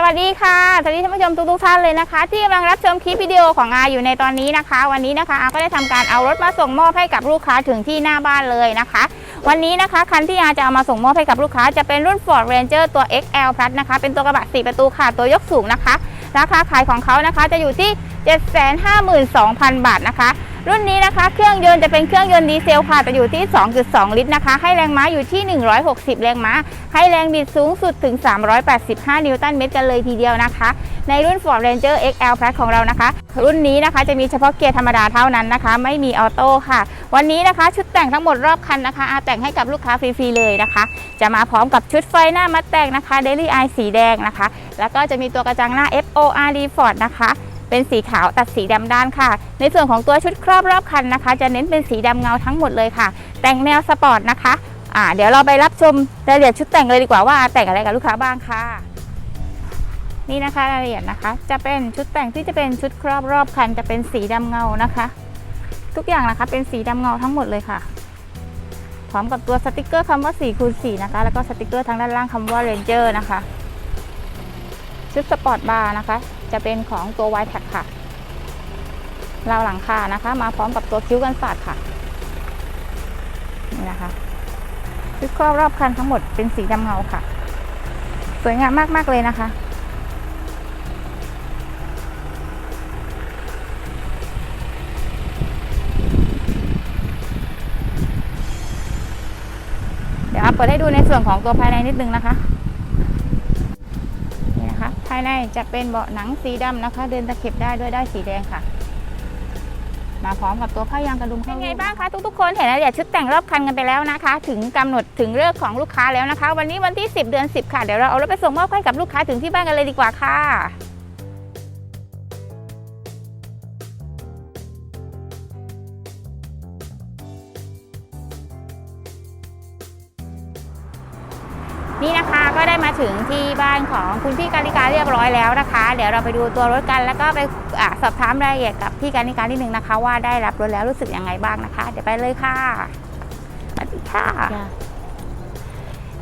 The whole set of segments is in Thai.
สวัสดีค่ะสวัสดีท่านผู้ชมทุกๆท่านเลยนะคะ ที่กำลังรับชมคลิปวิดีโอของอาอยู่ในตอนนี้นะคะ วันนี้นะคะอาก็ได้ทำการเอารถมาส่งมอบให้กับลูกค้าถึงที่หน้าบ้านเลยนะคะ วันนี้นะคะคันที่อาจะเอามาส่งมอบให้กับลูกค้าจะเป็นรุ่น Ford Ranger ตัว XL Plus นะคะ เป็นตัวกระบะ4ประตูค่ะตัวยกสูงนะคะ ราคาขายของเขานะคะจะอยู่ที่ 752,000 บาทนะคะ รุ่นนี้นะคะเครื่องยนต์จะเป็นเครื่องยนต์ดีเซลค่ะจะอยู่ที่ 2.2 ลิตรนะคะ ให้แรงม้าอยู่ที่ 160 แรงม้า ให้แรงบิดสูงสุดถึง 385 นิวตันเมตรกันเลยทีเดียวนะคะ ในรุ่น Ford Ranger XL Plus ของเรานะคะ รุ่นนี้นะคะจะมีเฉพาะเกียร์ธรรมดาเท่านั้นนะคะ ไม่มีออโต้ค่ะ วันนี้นะคะชุดแต่งทั้งหมดรอบคันนะคะอาแต่งให้กับลูกค้าฟรีๆเลยนะคะ จะมาพร้อมกับชุดไฟหน้ามัดแต่งนะคะ Daily Eye สีแดงนะคะ แล้วก็จะมีตัวกระจังหน้า FORD Ford นะคะ เป็นสีขาวตัดสีดำด้านค่ะ ในส่วนของตัวชุดครอบรอบคันนะคะ จะเน้นเป็นสีดำเงาทั้งหมดเลยค่ะ แต่งแนวสปอร์ตนะคะอ่าเดี๋ยวเราไปรับชมรายละเอียดชุดแต่งเลยดีกว่าว่าแต่งอะไรกับลูกค้าบ้างค่ะ นี่นะคะรายละเอียดนะคะ จะเป็นชุดแต่งที่จะเป็นชุดครอบรอบคัน จะเป็นสีดำเงานะคะ ทุกอย่างนะคะเป็นสีดำเงาทั้งหมดเลยค่ะ พร้อมกับตัวสติกเกอร์คำว่า4คูณ4นะคะ แล้วก็สติกเกอร์ทางด้านล่างคำว่า Ranger นะคะ ชุดสปอร์ตบาร์นะคะ จะเป็นของตัว y t แท็ค่ะ ราวหลังคานะคะ มาพร้อมกับตัวคิ้วกันสาดค่ะ นี่นะคะชุดครอบรอบคันทั้งหมดเป็นสีดำเงาค่ะ สวยงามมาก ๆ เลยนะคะ เดี๋ยวอัพเปิดให้ดูในส่วนของตัวภายในนิดนึงนะคะ ภายในจะเป็นเบาะหนังสีดำนะคะ เดินตะเข็บได้ด้วยได้สีแดงค่ะ มาพร้อมกับตัวผ้ายางกระดุมเป็นไงบ้างคะทุกๆคนเห็นรายละเอียดชุดแต่งรอบคันกันไปแล้วนะคะ ถึงกำหนดถึงเลิกของลูกค้าแล้วนะคะ วันนี้วันที่ 10 เดือน 10 ค่ะเดี๋ยวเราเอารถไปส่งมอบให้กับลูกค้าถึงที่บ้านกันเลยดีกว่าค่ะ นี่นะคะก็ได้มาถึงที่บ้านของคุณพี่การิการเรียบร้อยแล้วนะคะ เดี๋ยวเราไปดูตัวรถกันแล้วก็ไปอาสอบถามรายละเอียดกับพี่การิการนิดนึงนะคะ ว่าได้รับรถแล้วรู้สึกยังไงบ้างนะคะ เดี๋ยวไปเลยค่ะสวัสดีค่ะ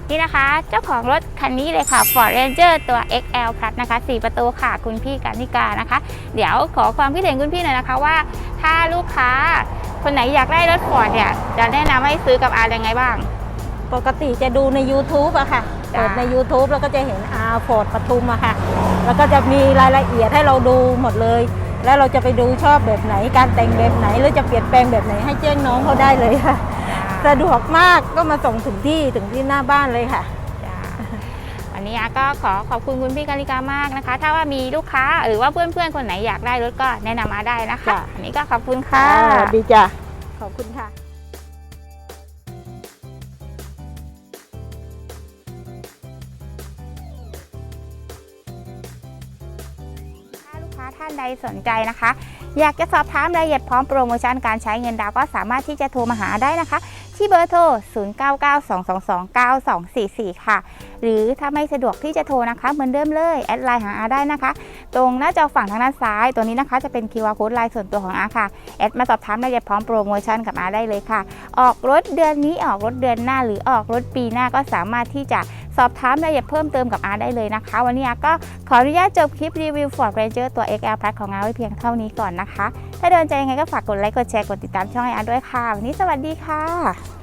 นี่นะคะ เจ้าของรถคันนี้เลยค่ะ Ford Ranger ตัว XL Plus นะคะ 4 ประตูค่ะ คุณพี่การนิกานะคะ เดี๋ยวขอความคิดเห็นคุณพี่หน่อยนะคะว่า ถ้าลูกค้าคนไหนอยากได้รถ Ford เนี่ยจะแนะนำให้ซื้อกับอายังไงบ้าง ปกติจะดูใน YouTube อะค่ะจ้ะเปิดใน YouTube แล้วก็จะเห็นอาฟอร์ดปทุมอะค่ะ แล้วก็จะมีรายละเอียดให้เราดูหมดเลย แล้วเราจะไปดูชอบแบบไหน การแต่งแบบไหน หรือจะเปลี่ยนแปลงแบบไหนให้แจ้งน้องเขาได้เลยค่ะ สะดวกมากก็มาส่งถึงที่ถึงที่หน้าบ้านเลยค่ะจ้าวันนี้อาก็ขอขอบคุณคุณพี่กาลิกามากนะคะ ถ้าว่ามีลูกค้าหรือว่าเพื่อนๆคนไหนอยากได้รถก็แนะนำมาได้นะคะจ้ะอันนี้ก็ขอบคุณค่ะอ่าดีจ้ะขอบคุณค่ะ ท่านใดสนใจนะคะ อยากจะสอบถามรายละเอียดพร้อมโปรโมชั่นการใช้เงินดาวก็สามารถที่จะโทรมาหาได้นะคะ ที่เบอร์โทร 0992229244 ค่ะ หรือถ้าไม่สะดวกที่จะโทรนะคะ เหมือนเดิมเลยแอดไลน์หาอาได้นะคะ ตรงหน้าจอฝั่งทางด้านซ้ายตัวนี้นะคะจะเป็น QR code ไลน์ส่วนตัวของอาค่ะแอดมาสอบถามรายละเอียดพร้อมโปรโมชั่นกับอาได้เลยค่ะ ออกรถเดือนนี้ออกรถเดือนหน้า หรือออกรถปีหน้าก็สามารถที่จะ สอบถามรายละเอียดเพิ่มเติมกับอาร์ได้เลยนะคะ วันนี้อาก็ขออนุญาตจบคลิปรีวิว Ford Ranger ตัว XL Plus ของอาไว้เพียงเท่านี้ก่อนนะคะ ถ้าเดินใจยังไงก็ฝากกดไลค์กดแชร์กดติดตามช่องไออาด้วยค่ะ วันนี้สวัสดีค่ะ